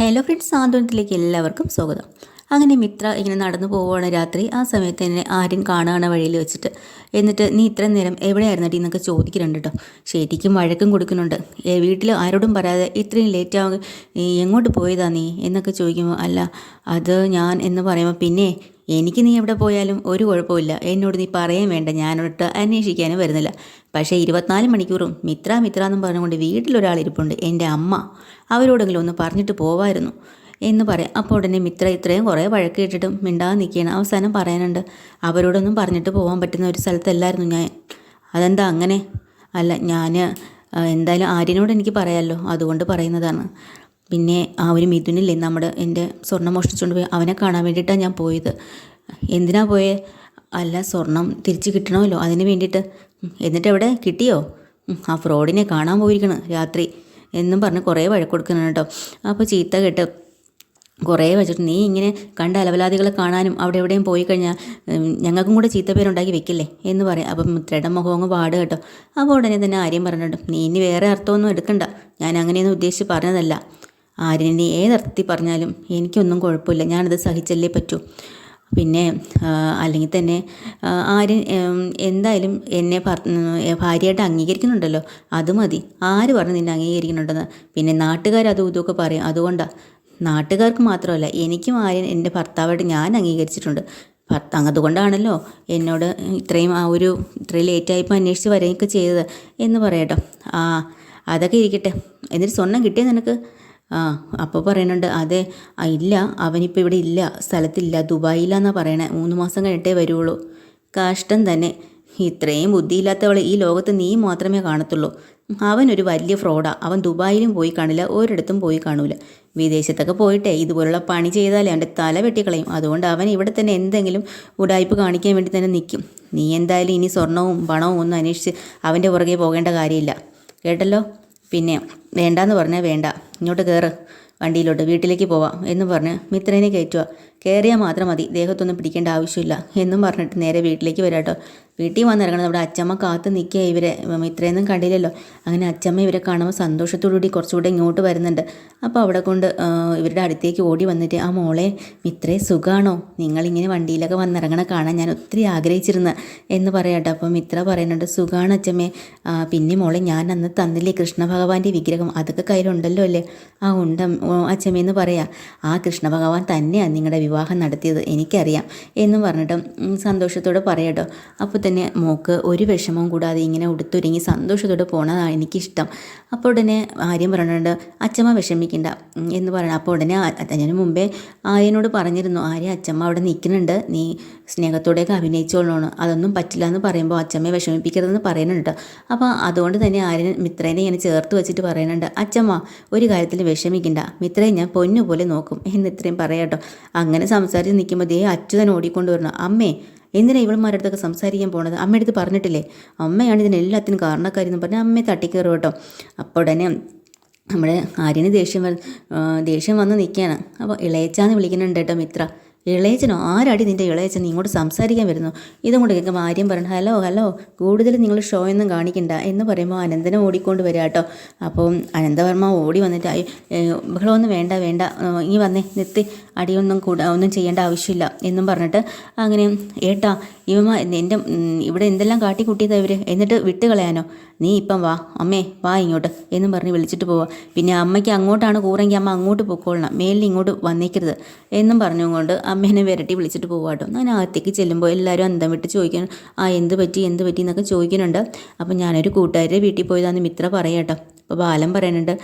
Hello friends സാന്ത്വനത്തിലേക്ക് എല്ലാവർക്കും സ്വാഗതം. അങ്ങനെ മിത്ര ഇങ്ങനെ നടന്നു പോവുകയാണ് രാത്രി. ആ സമയത്ത് എന്നെ ആരും കാണുകയാണ് വഴിയിൽ വെച്ചിട്ട്. എന്നിട്ട് നീ ഇത്ര നേരം എവിടെയായിരുന്നടി എന്നൊക്കെ ചോദിക്കുന്നുണ്ട് കേട്ടോ. ശരിക്കും വഴക്കും കൊടുക്കുന്നുണ്ട്. വീട്ടിൽ ആരോടും പറയാതെ ഇത്രയും ലേറ്റ് നീ എങ്ങോട്ട് പോയതാ നീ എന്നൊക്കെ ചോദിക്കുമ്പോൾ അല്ല അത് ഞാൻ എന്ന് പറയുമ്പോൾ പിന്നെ എനിക്ക് നീ എവിടെ പോയാലും ഒരു കുഴപ്പമില്ല എന്നോട് നീ പറയാൻ വേണ്ട. ഞാനൊട്ട് അന്വേഷിക്കാനും വരുന്നില്ല. പക്ഷേ ഇരുപത്തിനാല് മണിക്കൂറും മിത്ര മിത്ര എന്നും പറഞ്ഞുകൊണ്ട് വീട്ടിലൊരാൾ ഇരിപ്പുണ്ട്. എന്റെ അമ്മ അവരോടെങ്കിലും ഒന്ന് പറഞ്ഞിട്ട് പോവായിരുന്നു എന്ന് പറയാം. അപ്പോൾ ഉടനെ മിത്ര ഇത്രയും കുറേ വഴക്ക് മിണ്ടാതെ നിൽക്കുകയാണ്. അവസാനം പറയാനുണ്ട് അവരോടൊന്നും പറഞ്ഞിട്ട് പോകാൻ പറ്റുന്ന ഒരു സ്ഥലത്തല്ലായിരുന്നു ഞാൻ. അതെന്താ അങ്ങനെ? അല്ല ഞാൻ എന്തായാലും ആര്യനോട് എനിക്ക് പറയാമല്ലോ അതുകൊണ്ട് പറയുന്നതാണ്. പിന്നെ ആ ഒരു മിഥുനില്ലേ നമ്മുടെ എന്റെ സ്വർണം മോഷ്ടിച്ചുകൊണ്ട് പോയി. അവനെ കാണാൻ വേണ്ടിയിട്ടാണ് ഞാൻ പോയത്. എന്തിനാ പോയേ? അല്ല സ്വർണം തിരിച്ച് കിട്ടണമല്ലോ. അതിന് വേണ്ടിയിട്ട്. എന്നിട്ട് എവിടെ കിട്ടിയോ? ആ ഫ്രോഡിനെ കാണാൻ പോയിരിക്കണ് രാത്രി എന്നും പറഞ്ഞ് കുറേ വഴക്ക് കൊടുക്കണം കേട്ടോ. അപ്പോൾ ചീത്ത കേട്ട് കുറേ വെച്ചിട്ട് നീ ഇങ്ങനെ കണ്ട അലവലാദികളെ കാണാനും അവിടെ എവിടെയും പോയി കഴിഞ്ഞാൽ ഞങ്ങൾക്കും കൂടെ ചീത്ത പേരുണ്ടാക്കി വെക്കില്ലേ? എന്ന് പറയാം. അപ്പം മുത്രയുടെ മുഖം അങ്ങ് പാട് കേട്ടോ. അപ്പോൾ ഉടനെ തന്നെ ആര്യം പറഞ്ഞിട്ടും നീ ഇനി വേറെ അർത്ഥമൊന്നും എടുക്കണ്ട. ഞാൻ അങ്ങനെയൊന്നും ഉദ്ദേശിച്ച് പറഞ്ഞതല്ല. ആര്യനെ നീ ഏതർത്ഥത്തിൽ പറഞ്ഞാലും എനിക്കൊന്നും കുഴപ്പമില്ല. ഞാനത് സഹിച്ചല്ലേ പറ്റൂ. പിന്നെ അല്ലെങ്കിൽ തന്നെ ആര് എന്തായാലും എന്നെ ഭാര്യയായിട്ട് അംഗീകരിക്കുന്നുണ്ടല്ലോ അത് മതി. ആര് പറഞ്ഞു നിന്നെ അംഗീകരിക്കുന്നുണ്ടെന്ന്? പിന്നെ നാട്ടുകാർ അതും ഇതുമൊക്കെ പറയും. അതുകൊണ്ടാണ് നാട്ടുകാർക്ക് മാത്രമല്ല എനിക്കും ആര്യൻ എന്റെ ഭർത്താവായിട്ട് ഞാൻ അംഗീകരിച്ചിട്ടുണ്ട്. ഭർത്താവ് അതുകൊണ്ടാണല്ലോ എന്നോട് ഇത്രയും ആ ഒരു ഇത്രയും ലേറ്റായപ്പോൾ അന്വേഷിച്ച് വരികയൊക്കെ ചെയ്തത് എന്ന് പറയട്ടോ ആ അതൊക്കെ ഇരിക്കട്ടെ. എന്നിട്ട് സ്വർണം കിട്ടിയ നിനക്ക്? ആ അപ്പോൾ പറയുന്നുണ്ട് അതെ ഇല്ല അവനിപ്പോൾ ഇവിടെ ഇല്ല സ്ഥലത്തില്ല ദുബായിലാന്നാണ് പറയണേ മൂന്ന് മാസം കഴിഞ്ഞിട്ടേ വരുള്ളൂ കഷ്ടം തന്നെ. ഇത്രയും ബുദ്ധിയില്ലാത്തവളെ ഈ ലോകത്ത് നീ മാത്രമേ കാണത്തുള്ളൂ. അവനൊരു വലിയ ഫ്രോഡാ. അവൻ ദുബായിലും പോയി കാണില്ല ഒരിടത്തും പോയി കാണൂല. വിദേശത്തൊക്കെ പോയിട്ടേ ഇതുപോലുള്ള പണി ചെയ്താലേ അവന്റെ തല വെട്ടിക്കളയും. അതുകൊണ്ട് അവൻ ഇവിടെ തന്നെ എന്തെങ്കിലും ഉടായ്പ് കാണിക്കാൻ വേണ്ടി തന്നെ നിൽക്കും നീ എന്തായാലും ഇനി സ്വർണവും പണവും ഒന്നും അന്വേഷിച്ച് അവന്റെ പുറകെ പോകേണ്ട കാര്യമില്ല. കേട്ടല്ലോ? പിന്നെ വേണ്ടാന്ന് പറഞ്ഞാൽ വേണ്ട. ഇങ്ങോട്ട് കയറ് വണ്ടിയിലോട്ട് വീട്ടിലേക്ക് പോവാം എന്ന് പറഞ്ഞ് മിത്രനെ കയറ്റുക കയറിയാൽ മാത്രം മതി ദേഹത്തൊന്നും പിടിക്കേണ്ട ആവശ്യമില്ല എന്നും പറഞ്ഞിട്ട് നേരെ വീട്ടിലേക്ക് വരാം കേട്ടോ വീട്ടിൽ വന്നിറങ്ങണം. നമ്മുടെ അച്ചമ്മ കാത്ത് നിൽക്കുക ഇവരെ. ഇത്രയൊന്നും കണ്ടില്ലല്ലോ. അങ്ങനെ അച്ചമ്മ ഇവരെ കാണുമ്പോൾ സന്തോഷത്തോടുകൂടി കുറച്ചുകൂടെ ഇങ്ങോട്ട് വരുന്നുണ്ട്. അപ്പോൾ അവിടെ കൊണ്ട് ഇവരുടെ അടുത്തേക്ക് ഓടി വന്നിട്ട് ആ മോളെ മിത്രേ സുഖമാണോ നിങ്ങളിങ്ങനെ വണ്ടിയിലൊക്കെ വന്നിറങ്ങണ കാണാൻ ഞാൻ ഒത്തിരി ആഗ്രഹിച്ചിരുന്നു എന്ന് പറയാട്ടോ. അപ്പോൾ മിത്ര പറയുന്നുണ്ട് സുഖമാണ് അച്ചമ്മേ. പിന്നെ മോളെ ഞാൻ അന്ന് തന്നില്ലേ കൃഷ്ണ ഭഗവാന്റെ വിഗ്രഹം? അതൊക്കെ കയ്യിലുണ്ടല്ലോ അല്ലേ? ആ ഉണ്ട് അച്ചമ്മയെന്ന് പറയാം. ആ കൃഷ്ണ ഭഗവാൻ തന്നെയാണ് നിങ്ങളുടെ വിവാഹം നടത്തിയത്. എനിക്കറിയാം എന്ന് പറഞ്ഞിട്ട് സന്തോഷത്തോടെ പറയട്ടോ. അപ്പോൾ തന്നെ മോക്ക് ഒരു വിഷമവും കൂടാതെ ഇങ്ങനെ ഉടുത്തൊരുങ്ങി സന്തോഷത്തോടെ പോണതാണ് എനിക്കിഷ്ടം. അപ്പോൾ ഉടനെ ആര്യം പറഞ്ഞിട്ടുണ്ട് അച്ഛമ്മ വിഷമിക്കണ്ട എന്ന് പറയണം. അപ്പോൾ ഉടനെ അതിന് മുമ്പേ ആര്യനോട് പറഞ്ഞിരുന്നു ആര്യ അച്ഛമ്മ അവിടെ നിൽക്കുന്നുണ്ട്. നീ സ്നേഹത്തോടെയൊക്കെ അഭിനയിച്ചോളണം അതൊന്നും പറ്റില്ല എന്ന് പറയുമ്പോൾ അച്ഛമ്മയെ വിഷമിപ്പിക്കരുതെന്ന് പറയുന്നുണ്ട്. അപ്പോൾ അതുകൊണ്ട് തന്നെ ആര്യൻ മിത്രേനെ ഇങ്ങനെ ചേർത്ത് വെച്ചിട്ട് പറയുന്നുണ്ട് അച്ഛമ്മ ഒരു കാര്യത്തിൽ വിഷമിക്കണ്ട. മിത്രയെ ഞാൻ പൊന്നുപോലെ നോക്കും. എന്ന് ഇത്രയും പറയാട്ടോ. അങ്ങനെ സംസാരിച്ച് നിൽക്കുമ്പോൾ ദേ അച്ഛൻ ഓടിക്കൊണ്ടു വരണം. അമ്മേ എന്തിനാ ഇവളുമാരുടെ അടുത്തൊക്കെ സംസാരിക്കാൻ പോണത്? അമ്മയടുത്ത് പറഞ്ഞിട്ടില്ലേ? അമ്മയാണ് ഇതിനെല്ലാത്തിനും കാരണക്കാരി എന്ന് പറഞ്ഞാൽ അമ്മയെ തട്ടിക്കയറും കേട്ടോ. അപ്പോൾ ഉടനെ നമ്മുടെ ആര്യന് ദേഷ്യം ദേഷ്യം വന്ന് നിൽക്കുകയാണ് അപ്പോൾ ഇളയച്ചാന്ന് വിളിക്കുന്നുണ്ട് കേട്ടോ മിത്ര. ഇളയച്ചനോ? ആരാടി നിന്റെ ഇളയച്ചൻ? ഇങ്ങോട്ട് സംസാരിക്കാൻ വരുന്നു. ഇതും കൊണ്ട് കേൾക്കുമ്പോൾ ആര്യം പറഞ്ഞു ഹലോ ഹലോ കൂടുതൽ നിങ്ങൾ ഷോ ഒന്നും കാണിക്കണ്ട എന്ന് പറയുമ്പോൾ അനന്തനെ ഓടിക്കൊണ്ട് വരിക കേട്ടോ. അപ്പം അനന്തവർമ്മ ഓടി വന്നിട്ട് ബഹളമൊന്നും വേണ്ട വേണ്ട. ഇനി വന്നേ നിർത്തി. അടിയൊന്നും കൂട ഒന്നും ചെയ്യേണ്ട ആവശ്യമില്ല എന്നും പറഞ്ഞിട്ട് അങ്ങനെ ഏട്ടാ ഇവമ്മ എന്റെ ഇവിടെ എന്തെല്ലാം കാട്ടി കൂട്ടിയതാ ഇവർ എന്നിട്ട് വിട്ട് കളയാനോ? നീ ഇപ്പം വാ അമ്മേ വാ ഇങ്ങോട്ട് എന്നും പറഞ്ഞ് വിളിച്ചിട്ട് പോവാ. പിന്നെ അമ്മയ്ക്ക് അങ്ങോട്ടാണ് കൂറെങ്കിൽ അമ്മ അങ്ങോട്ട് പൊക്കോളണം മേലിൽ ഇങ്ങോട്ട് വന്നേക്കരുത് എന്നും പറഞ്ഞുകൊണ്ട് അമ്മേനെ വിരട്ടി വിളിച്ചിട്ട് പോവാട്ടോ ഞാൻ അകത്തേക്ക് ചെല്ലുമ്പോൾ എല്ലാവരും അന്തം വിട്ട് ചോദിക്കണം ആ എന്ത് പറ്റി എന്ത് പറ്റി? എന്നൊക്കെ ചോദിക്കുന്നുണ്ട്. അപ്പം ഞാനൊരു കൂട്ടുകാരുടെ വീട്ടിൽ പോയതാന്ന് മിത്ര പറയാട്ടോ അപ്പോൾ ബാലം പറയുന്നുണ്ട്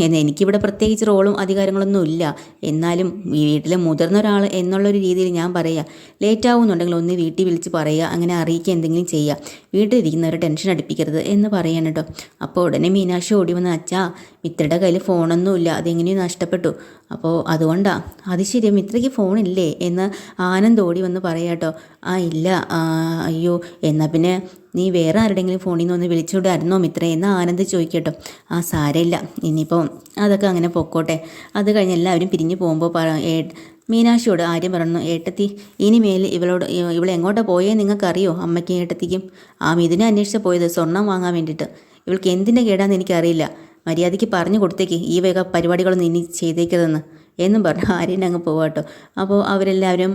എനിക്കിവിടെ പ്രത്യേകിച്ച് റോളും അധികാരങ്ങളൊന്നും ഇല്ല. എന്നാലും ഈ വീട്ടിലെ മുതിർന്ന ഒരാൾ എന്നുള്ളൊരു രീതിയിൽ ഞാൻ പറയുക ലേറ്റ് ആവുന്നുണ്ടെങ്കിൽ ഒന്ന് വീട്ടിൽ വിളിച്ച് പറയുക അങ്ങനെ അറിയിക്കുക എന്തെങ്കിലും ചെയ്യുക വീട്ടിലിരിക്കുന്നവരെ ടെൻഷൻ അടിപ്പിക്കരുത് എന്ന് പറയാൻ കേട്ടോ അപ്പോൾ ഉടനെ മീനാക്ഷി ഓടി വന്ന അച്ഛാ മിത്രയുടെ കയ്യിൽ ഫോണൊന്നുമില്ല അതെങ്ങനെയും നഷ്ടപ്പെട്ടു. അപ്പോൾ അതുകൊണ്ടാണ് അത് ശരി മിത്രയ്ക്ക് ഫോണില്ലേ? എന്ന് ആനന്ദ് ഓടി വന്ന് പറയാട്ടോ ആ ഇല്ല. അയ്യോ. എന്നാൽ പിന്നെ നീ വേറെ ആരുടെങ്കിലും ഫോണിൽ നിന്ന് ഒന്ന് വിളിച്ചുവിടായിരുന്നോ മിത്രേ എന്ന് ആനന്ദ് ചോദിക്കട്ടോ. ആ സാരമില്ല. ഇനിയിപ്പോൾ അതൊക്കെ അങ്ങനെ പൊക്കോട്ടെ. അത് കഴിഞ്ഞ് എല്ലാവരും പിരിഞ്ഞു പോകുമ്പോൾ മീനാക്ഷിയോട് ആര്യം പറഞ്ഞു ഏട്ടത്തി ഇനിമേൽ ഇവളോട് ഇവളെ എങ്ങോട്ടാ പോയേ നിങ്ങൾക്കറിയോ അമ്മയ്ക്കും ഏട്ടത്തിക്കും? ആ മിഥുനെ അന്വേഷിച്ച് പോയത് സ്വർണം വാങ്ങാൻ വേണ്ടിയിട്ട്. ഇവൾക്ക് എന്തിന്റെ കേടാന്ന് എനിക്കറിയില്ല. മര്യാദയ്ക്ക് പറഞ്ഞു കൊടുത്തേക്ക് ഈ വേഗ പരിപാടികളൊന്നും ഇനി ചെയ്തേക്കതെന്ന് എന്നും പറഞ്ഞു ആര്യൻ അങ്ങ് പോവാട്ടോ. അപ്പോൾ അവരെല്ലാവരും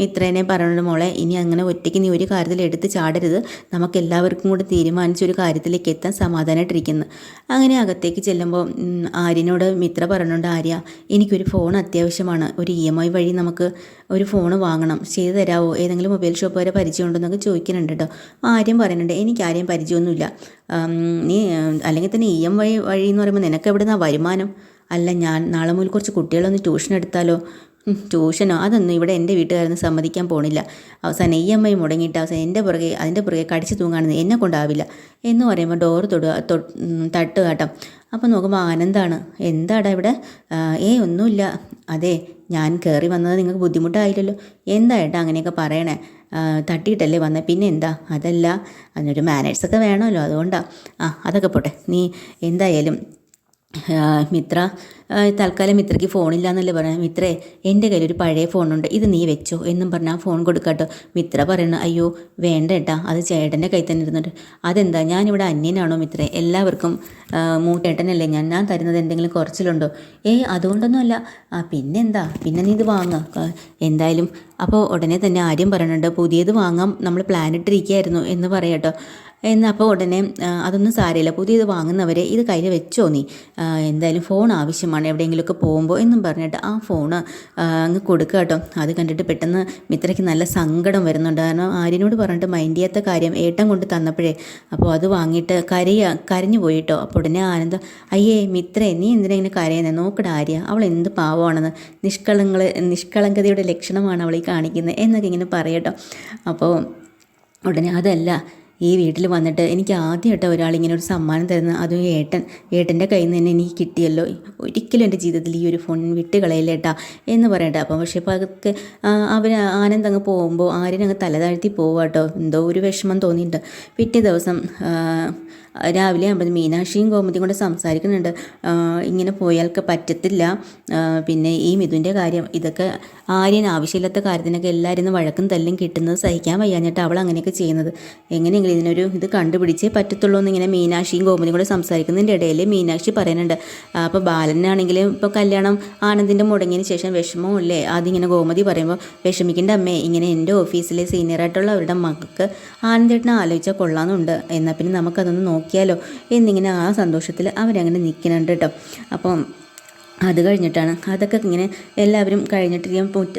മിത്രേനെ പറഞ്ഞിട്ട് മോളെ ഇനി അങ്ങനെ ഒറ്റയ്ക്ക് നീ ഒരു കാര്യത്തിൽ എടുത്ത് ചാടരുത്. നമുക്ക് എല്ലാവർക്കും കൂടെ തീരുമാനിച്ച ഒരു കാര്യത്തിലേക്ക് എത്താൻ സമാധാനമായിട്ടിരിക്കുന്നു അങ്ങനെ അകത്തേക്ക് ചെല്ലുമ്പോൾ ആര്യനോട് മിത്ര പറഞ്ഞുകൊണ്ട് ആര്യ എനിക്കൊരു ഫോൺ അത്യാവശ്യമാണ്. ഒരു ഇ എം ഐ വഴി നമുക്ക് ഒരു ഫോൺ വാങ്ങണം. ചെയ്തു തരാമോ ഏതെങ്കിലും മൊബൈൽ ഷോപ്പ് വരെ പരിചയമുണ്ടെന്നൊക്കെ ചോദിക്കുന്നുണ്ട് കേട്ടോ ആര്യം പറയുന്നുണ്ട് എനിക്ക് ആരെയും പരിചയമൊന്നുമില്ല. നീ അല്ലെങ്കിൽ തന്നെ ഇ എം വഴി വഴി എന്ന് പറയുമ്പോൾ നിനക്ക് എവിടെ നിന്നാണ് വരുമാനം? അല്ല ഞാൻ നാളെ മുതൽ കുറച്ച് കുട്ടികളൊന്ന് ട്യൂഷൻ എടുത്താലോ? ട്യൂഷനോ? അതൊന്നും ഇവിടെ എന്റെ വീട്ടുകാരൊന്നും സമ്മതിക്കാൻ പോണില്ല. അവസാനം ഈ അമ്മയും മുടങ്ങിയിട്ട് അവസാനം എന്റെ പുറകെ അതിന്റെ പുറകെ കടിച്ചു തൂങ്ങാണെന്ന് എന്നെ കൊണ്ടാവില്ല. എന്ന് പറയുമ്പോൾ ഡോർ തൊടുക തട്ട് കേട്ടോ. അപ്പോൾ നോക്കുമ്പോൾ ആനന്ദാണ്. എന്താടാ ഇവിടെ? ഏ ഒന്നുമില്ല. അതെ ഞാൻ കയറി വന്നത് നിങ്ങൾക്ക് ബുദ്ധിമുട്ടായില്ലല്ലോ. എന്താ ഏട്ടാ അങ്ങനെയൊക്കെ പറയണേ? തട്ടിയിട്ടല്ലേ വന്നത് പിന്നെ എന്താ? അതല്ല അതിനൊരു മാനേഴ്സൊക്കെ വേണമല്ലോ അതുകൊണ്ടാണ് ആ അതൊക്കെ പോട്ടെ. നീ എന്തായാലും മിത്ര തൽക്കാലം മിത്രയ്ക്ക് ഫോണില്ല എന്നല്ലേ പറയുന്നത് മിത്രേ എന്റെ കയ്യിൽ ഒരു പഴയ ഫോണുണ്ട്. ഇത് നീ വെച്ചോ എന്നും പറഞ്ഞാൽ ആ ഫോൺ കൊടുക്കാട്ടോ. മിത്ര പറയണ അയ്യോ വേണ്ട ഏട്ടാ. അത് ചേട്ടന്റെ കയ്യിൽ തന്നെ ഇരുന്നുണ്ട് അതെന്താ? ഞാനിവിടെ അന്യനാണോ മിത്രേ? എല്ലാവർക്കും മൂട്ടേട്ടനല്ലേ ഞാൻ? ഞാൻ തരുന്നത് എന്തെങ്കിലും കുറച്ചിലുണ്ടോ? ഏയ് അതുകൊണ്ടൊന്നുമല്ല. ആ പിന്നെന്താ? പിന്നെ നീ ഇത് വാങ്ങുക എന്തായാലും അപ്പോൾ ഉടനെ തന്നെ ആര്യം പറയുന്നുണ്ട് പുതിയത് വാങ്ങാം. നമ്മൾ പ്ലാൻ ഇട്ടിരിക്കുകയായിരുന്നു എന്ന് പറയാട്ടോ. എന്നപ്പോൾ ഉടനെ അതൊന്നും സാരമില്ല. പുതിയത് വാങ്ങുന്നവരെ ഇത് കയ്യിൽ വെച്ചോ നീ? എന്തായാലും ഫോൺ ആവശ്യമാണ് എവിടെയെങ്കിലുമൊക്കെ പോകുമ്പോൾ എന്നും പറഞ്ഞിട്ട് ആ ഫോൺ അങ്ങ് കൊടുക്കുക കേട്ടോ. അത് കണ്ടിട്ട് പെട്ടെന്ന് മിത്രയ്ക്ക് നല്ല സങ്കടം വരുന്നുണ്ട്. കാരണം ആര്യനോട് പറഞ്ഞിട്ട് മൈൻഡ് ചെയ്യാത്ത കാര്യം ഏട്ടൻ കൊണ്ട് തന്നപ്പോഴേ. അപ്പോൾ അത് വാങ്ങിയിട്ട് കരയ കരഞ്ഞു പോയിട്ടോ അപ്പോൾ ഉടനെ ആനന്ദ അയ്യേ മിത്രേ നീ എന്തിനാ ഇങ്ങനെ കരയുന്നത് നോക്കട ആര്യ അവൾ എന്ത് പാവമാണെന്ന്. നിഷ്കളങ്ക നിഷ്കളങ്കതയുടെ ലക്ഷണമാണ് അവൾ ഈ കാണിക്കുന്നത് എന്നൊക്കെ ഇങ്ങനെ പറയട്ടോ അപ്പോൾ ഉടനെ അതല്ല ഈ വീട്ടിൽ വന്നിട്ട് എനിക്ക് ആദ്യമായിട്ട് ഒരാൾ ഇങ്ങനെ ഒരു സമ്മാനം തരുന്ന അതും ഏട്ടൻ ഏട്ടന്റെ കയ്യിൽ നിന്ന് തന്നെ എനിക്ക് കിട്ടിയല്ലോ. ഒരിക്കലും എന്റെ ജീവിതത്തിൽ ഈ ഒരു ഫോൺ വിട്ട് കളയില്ലേട്ടാ എന്ന് പറയട്ടെ അപ്പം പക്ഷേ ഇപ്പോൾ അതൊക്കെ അവർ ആനന്ദ് അങ്ങ് പോകുമ്പോൾ ആര്യനങ്ങ് തല താഴ്ത്തി പോവാട്ടോ എന്തോ ഒരു വിഷമം തോന്നിയിട്ടുണ്ട്. പിറ്റേ ദിവസം രാവിലെ ആകുമ്പോൾ മീനാക്ഷിയും ഗോമതിയും കൂടെ സംസാരിക്കുന്നുണ്ട്. ഇങ്ങനെ പോയാൽക്ക് പറ്റത്തില്ല. പിന്നെ ഈ മിഥുന്റെ കാര്യം ഇതൊക്കെ ആര്യൻ ആവശ്യമില്ലാത്ത കാര്യത്തിനൊക്കെ എല്ലാവരും വഴക്കും തല്ലും കിട്ടുന്നത് സഹിക്കാൻ വയ്യാഞ്ഞിട്ട് അവൾ അങ്ങനെയൊക്കെ ചെയ്യുന്നത്. എങ്ങനെയെങ്കിലും ഇതിനൊരു ഇത് കണ്ടുപിടിച്ചേ പറ്റത്തുള്ളൂ എന്ന് ഇങ്ങനെ മീനാക്ഷിയും ഗോപതിയും കൂടെ സംസാരിക്കുന്നതിന്റെ ഇടയിൽ മീനാക്ഷി പറയുന്നുണ്ട് അപ്പോൾ ബാലനാണെങ്കിലും ഇപ്പോൾ കല്യാണം ആനന്ദിന്റെ മുടങ്ങിയതിന് ശേഷം വിഷമമില്ലേ അതിങ്ങനെ ഗോമതി പറയുമ്പോൾ വിഷമിക്കേണ്ട അമ്മേ ഇങ്ങനെ എന്റെ ഓഫീസിലെ സീനിയറായിട്ടുള്ള അവരുടെ മക്കൾക്ക് ആനന്ദേട്ടനെ ആലോചിച്ചാൽ കൊള്ളാമെന്നുണ്ട്. എന്നാൽ പിന്നെ നമുക്കതൊന്ന് നോക്കിയാലോ? എന്നിങ്ങനെ ആ സന്തോഷത്തിൽ അവരങ്ങനെ നിൽക്കുന്നുണ്ട് കേട്ടോ. അപ്പം അത് കഴിഞ്ഞിട്ടാണ്. അതൊക്കെ ഇങ്ങനെ എല്ലാവരും കഴിഞ്ഞിട്ട് മുറ്റ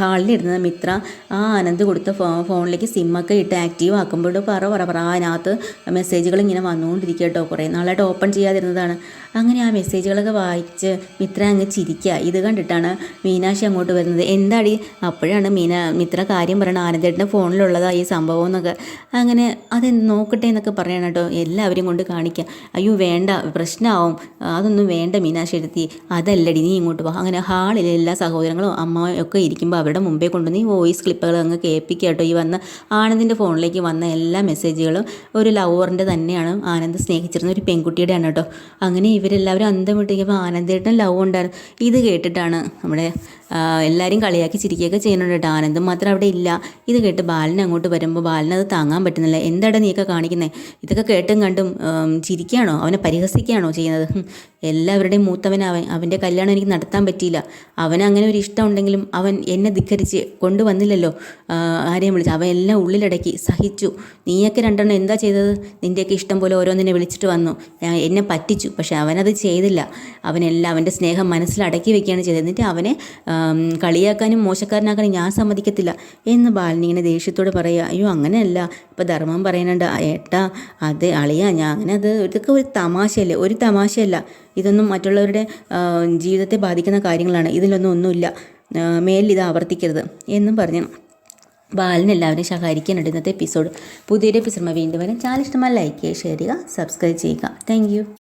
ഹാളിലിരുന്ന മിത്ര ആ ആനന്ദ് കൊടുത്ത ഫോ ഫോണിലേക്ക് സിമ്മൊക്കെ ഇട്ട് ആക്റ്റീവ് ആക്കുമ്പോൾ പറ പറ പറ. അതിനകത്ത് മെസ്സേജുകൾ ഇങ്ങനെ വന്നുകൊണ്ടിരിക്കുക കേട്ടോ കുറേ നാളായിട്ട് ഓപ്പൺ ചെയ്യാതിരുന്നതാണ്. അങ്ങനെ ആ മെസ്സേജുകളൊക്കെ വായിച്ച് മിത്ര അങ്ങ് ചിരിക്കുക. ഇത് കണ്ടിട്ടാണ് മീനാക്ഷി അങ്ങോട്ട് വരുന്നത്. എന്താടി? അപ്പോഴാണ് മീന മിത്ര കാര്യം പറയണ ആനന്ദേട്ടന്റെ ഫോണിലുള്ളതാ ഈ സംഭവം എന്നൊക്കെ. അങ്ങനെ അത് നോക്കട്ടെ എന്നൊക്കെ പറയണം കേട്ടോ. എല്ലാവരും കൊണ്ട് കാണിക്കുക. അയ്യോ വേണ്ട പ്രശ്നമാവും. അതൊന്നും വേണ്ട മീനാക്ഷി എടുത്തി. അതല്ലടി നീ ഇങ്ങോട്ട് വാ. അങ്ങനെ ഹാളിലെ എല്ലാ സഹോദരങ്ങളും അമ്മയും ഒക്കെ ഇരിക്കുമ്പോൾ അവരുടെ മുമ്പേ കൊണ്ടുവന്ന് ഈ വോയിസ് ക്ലിപ്പുകൾ അങ്ങ് കേട്ടോ ഈ വന്ന ആനന്ദിന്റെ ഫോണിലേക്ക് വന്ന എല്ലാ മെസ്സേജുകളും ഒരു ലവറിന്റെ തന്നെയാണ്. ആനന്ദ് സ്നേഹിച്ചിരുന്ന ഒരു പെൺകുട്ടിയുടെയാണ് കേട്ടോ. അങ്ങനെ ഇവരെല്ലാവരും അന്തം വിട്ടിരിക്കുമ്പോൾ ആനന്ദേട്ടൻ ലവ് ഉണ്ടായിരുന്നു. ഇത് കേട്ടിട്ടാണ് നമ്മുടെ എല്ലാവരും കളിയാക്കി ചിരിക്കുകയൊക്കെ ചെയ്യുന്നുണ്ട് കേട്ടോ ആനന്ദം മാത്രം അവിടെ ഇല്ല. ഇത് കേട്ട് ബാലൻ അങ്ങോട്ട് വരുമ്പോൾ ബാലൻ അത് താങ്ങാൻ പറ്റുന്നില്ല. എന്താടാ നീയൊക്കെ കാണിക്കുന്നത് ഇതൊക്കെ കേട്ടും കണ്ടും ചിരിക്കുകയാണോ? അവനെ പരിഹസിക്കുകയാണോ ചെയ്യുന്നത്? എല്ലാവരുടെയും മൂത്തവൻ അവൻ. അവന്റെ കല്യാണം എനിക്ക് നടത്താൻ പറ്റിയില്ല. അവന് അങ്ങനെ ഒരു ഇഷ്ടം ഉണ്ടെങ്കിലും അവൻ എന്നെ ധിക്കരിച്ച് കൊണ്ടുവന്നില്ലല്ലോ. ആരെയും വിളിച്ചു. അവൻ എല്ലാം ഉള്ളിലടക്കി. സഹിച്ചു. നീയൊക്കെ രണ്ടെണ്ണം എന്താ ചെയ്തത്? നിന്റെയൊക്കെ ഇഷ്ടം പോലെ ഓരോന്നിനെ വിളിച്ചിട്ട് വന്നു. എന്നെ പറ്റിച്ചു. പക്ഷെ അവനത് ചെയ്തില്ല. അവനെല്ലാം അവന്റെ സ്നേഹം മനസ്സിലടക്കി വെക്കുകയാണ് ചെയ്തത്. എന്നിട്ട് അവനെ കളിയാക്കാനും മോശക്കാരനാക്കാനും ഞാൻ സമ്മതിക്കത്തില്ല എന്ന് ബാലൻ ഇങ്ങനെ ദേഷ്യത്തോട് പറയുക. അയ്യോ അങ്ങനെയല്ല. ഇപ്പോൾ ധർമ്മം പറയുന്നുണ്ട് "ആ, ഏട്ടാ അത് അളിയാ ഞാൻ അങ്ങനെ അത് ഇതൊക്കെ ഒരു തമാശയല്ലേ? ഒരു തമാശയല്ല. ഇതൊന്നും മറ്റുള്ളവരുടെ ജീവിതത്തെ ബാധിക്കുന്ന കാര്യങ്ങളാണ്. ഇതിലൊന്നും ഒന്നുമില്ല. മേലിൽ ഇത് ആവർത്തിക്കരുത് എന്നും പറഞ്ഞു ബാലൻ എല്ലാവരും സഹായിക്കാനുണ്ട് ഇന്നത്തെ എപ്പിസോഡ്. പുതിയൊരു എപ്പിസോഡ് വീണ്ടും വരാം. ചാനൽ ഇഷ്ടമായി ലൈക്ക് ചെയ്യുക ഷെയർ ചെയ്യുക സബ്സ്ക്രൈബ് ചെയ്യുക. താങ്ക്